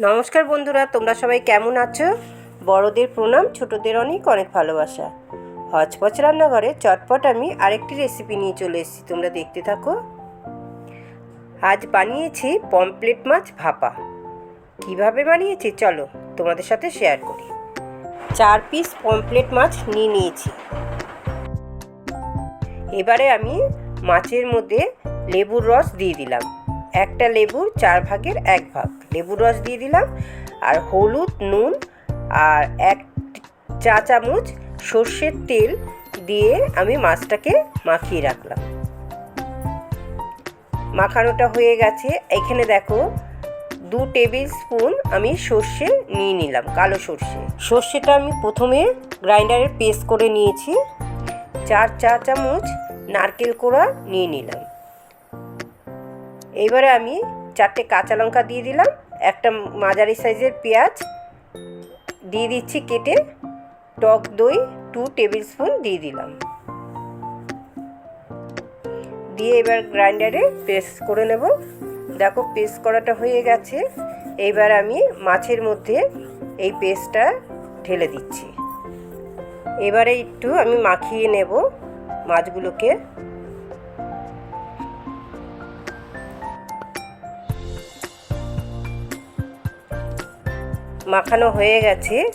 নমস্কার বন্ধুরা, তোমরা সবাই কেমন আছো? বড়দের প্রণাম, ছোটদের অনেক অনেক ভালোবাসা। হজপচ রান্নাঘরে চটপট আমি আরেকটি রেসিপি নিয়ে চলে এসেছি, তোমরা দেখতে থাকো। আজ বানিয়েছি পমপ্লেট মাছ ভাপা। কীভাবে বানিয়েছি চলো তোমাদের সাথে শেয়ার করি। চার পিস পমপ্লেট মাছ নিয়ে নিয়েছি। এবারে আমি মাছের মধ্যে লেবুর রস দিয়ে দিলাম। একটা লেবুর চার ভাগের এক ভাগ। লেবুর রস দিয়ে দিলাম, আর হলুদ, নুন, আর এক চা চামচ সর্ষের তেল দিয়ে আমি মাছটাকে মাখিয়ে রাখলাম। মাখানোটা হয়ে গেছে। এখানে দেখো, দু টেবিল স্পুন আমি সর্ষে নিয়ে নিলাম, কালো সর্ষে। সর্ষেটা আমি প্রথমে গ্রাইন্ডারে পেস্ট করে নিয়েছি। চার চা চামচ নারকেল কোড়া নিয়ে নিলাম। এবারে আমি চারটে কাঁচা লঙ্কা দিয়ে দিলাম, একটা মাঝারি সাইজের পেঁয়াজ দিয়ে দিচ্ছি কেটে, টক দই টু টেবিল স্পুন দিয়ে দিলাম। দিয়ে এবার গ্রাইন্ডারে পেস্ট করে নেব। দেখো পেস্ট করাটা হয়ে গেছে, এইবার আমি মাছের মধ্যে এই পেস্টটা ঢেলে দিচ্ছি। এবারে একটু আমি মাখিয়ে নেব মাছগুলোকে। মাখানো হয়ে গেছে।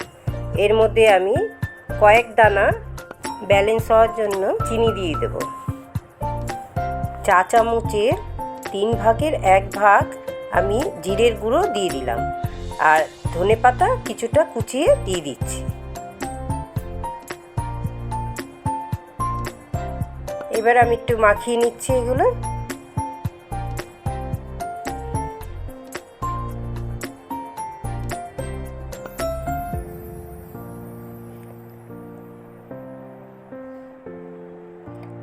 এর মধ্যে আমি কয়েক দানা ব্যালেন্স হওয়ার জন্য চিনি দিয়ে দেব। চা চামচের তিন ভাগের এক ভাগ আমি জিরের গুঁড়ো দিয়ে দিলাম। আর ধনে পাতা কিছুটা কুচিয়ে দিয়ে দিচ্ছি। এবার আমি একটু মাখিয়ে নিচ্ছি এগুলো।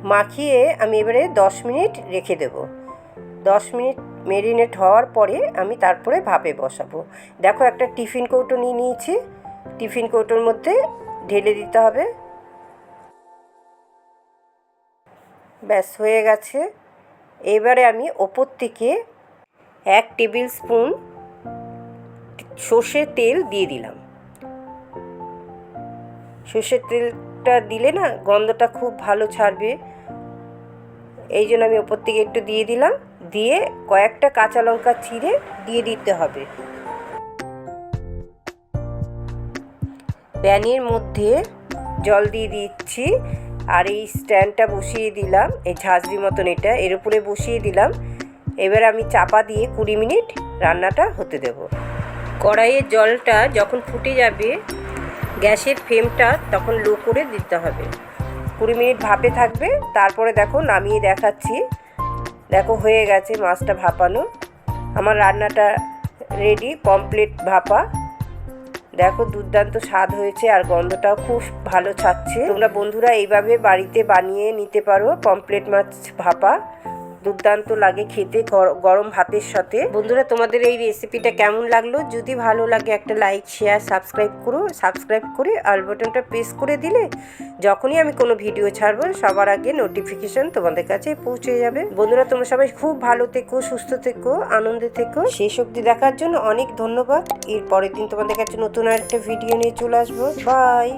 মাখিয়ে আমি এবারে দশ মিনিট রেখে দেব। দশ মিনিট মেরিনেট হওয়ার পরে আমি তারপরে ভাপে বসাবো। দেখো একটা টিফিন কৌটো নিয়ে নিয়েছি। টিফিন কৌটোর মধ্যে ঢেলে দিতে হবে। ব্যাস, হয়ে গেছে। এবারে আমি ওপর থেকে এক টেবিল স্পুন সর্ষের তেল দিয়ে দিলাম। সর্ষের তেলটা দিলে না গন্ধটা খুব ভালো ছাড়বে। এই জন্য আমি ওপর থেকে একটু দিয়ে দিলাম। দিয়ে কয়েকটা কাঁচা লঙ্কা ছিঁড়ে দিয়ে দিতে হবে। প্যানের মধ্যে জল দিয়ে দিচ্ছি। আর এই স্ট্যান্ডটা বসিয়ে দিলাম। এই ঝাঁঝরি মতন এটা। এর উপরে বসিয়ে দিলাম। এবার আমি চাপা দিয়ে কুড়ি মিনিট রান্নাটা হতে দেব। কড়াইয়ের জলটা যখন ফুটে যাবে, গ্যাসের ফ্লেমটা তখন লো করে দিতে হবে। কুড়ি মিনিট ভাপে থাকবে। তারপরে দেখো নামিয়ে দেখাচ্ছি। দেখো হয়ে গেছে মাছটা ভাপানো। আমার রান্নাটা রেডি কমপ্লিট ভাপা। দেখো দুর্দান্ত স্বাদ হয়েছে আর গন্ধটাও খুব ভালো ছাড়ছে। তোমরা বন্ধুরা এইভাবে বাড়িতে বানিয়ে নিতে পারো পমপ্লেট মাছ ভাপা। দুর্দান্ত লাগে খেতে গরম ভাতের সাথে। বন্ধুরা, তোমাদের এই রেসিপিটা কেমন লাগল? যদি ভালো লাগে, একটা লাইক শেয়ার সাবস্ক্রাইব করো। সাবস্ক্রাইব করে আল বাটনটা প্রেস করে দিলে যখনই আমি কোনো ভিডিও ছাড়বো, সবার আগে নোটিফিকেশন তোমাদের কাছে পৌঁছে যাবে। বন্ধুরা, তোমরা সবাই খুব ভালো থেকো, সুস্থ থেকো, আনন্দে থেকো। শেষ অবধি দেখার জন্য অনেক ধন্যবাদ। এর পরের দিন তোমাদের কাছে নতুন একটা ভিডিও নিয়ে চলে আসব। বাই